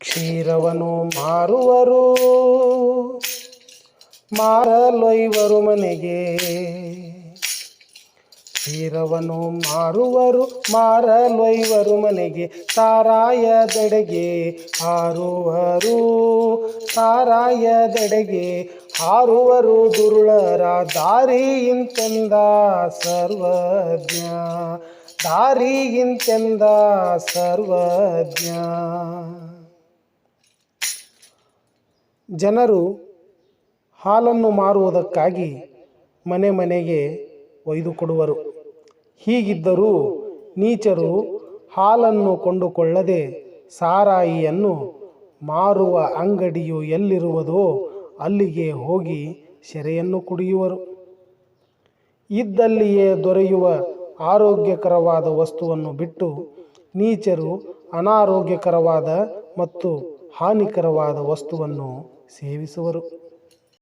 ಕ್ಷೀರವನ್ನು ಮಾರುವರು, ಮಾರಲೊಯ್ವರು ಮನೆಗೆ. ಕ್ಷೀರವನ್ನು ಮಾರುವರು, ಮಾರಲೊಯ್ವರು ಮನೆಗೆ. ತಾರಾಯದೆಡೆಗೆ ಹಾರುವರು ತಾರಾಯದೆಡೆಗೆ ಹಾರುವರು. ದುರುಳರ ದಾರಿಯಿಂತೆಂದ ಸರ್ವಜ್ಞ ದಾರಿಗಿಂತೆಂದ ಸರ್ವಜ್ಞ. ಜನರು ಹಾಲನ್ನು ಮಾರುವುದಕ್ಕಾಗಿ ಮನೆ ಮನೆಗೆ ಒಯ್ದುಕೊಡುವರು ಹೀಗಿದ್ದರೂ ನೀಚರು ಹಾಲನ್ನು ಕೊಂಡುಕೊಳ್ಳದೆ ಸಾರಾಯಿಯನ್ನು ಮಾರುವ ಅಂಗಡಿಯು ಎಲ್ಲಿರುವುದೋ ಅಲ್ಲಿಗೆ ಹೋಗಿ ಸೆರೆಯನ್ನು ಕುಡಿಯುವರು. ಇದ್ದಲ್ಲಿಯೇ ದೊರೆಯುವ ಆರೋಗ್ಯಕರವಾದ ವಸ್ತುವನ್ನು ಬಿಟ್ಟು ನೀಚರು ಅನಾರೋಗ್ಯಕರವಾದ ಮತ್ತು ಹಾನಿಕರವಾದ ವಸ್ತುವನ್ನು ಸೇವಿಸುವರು.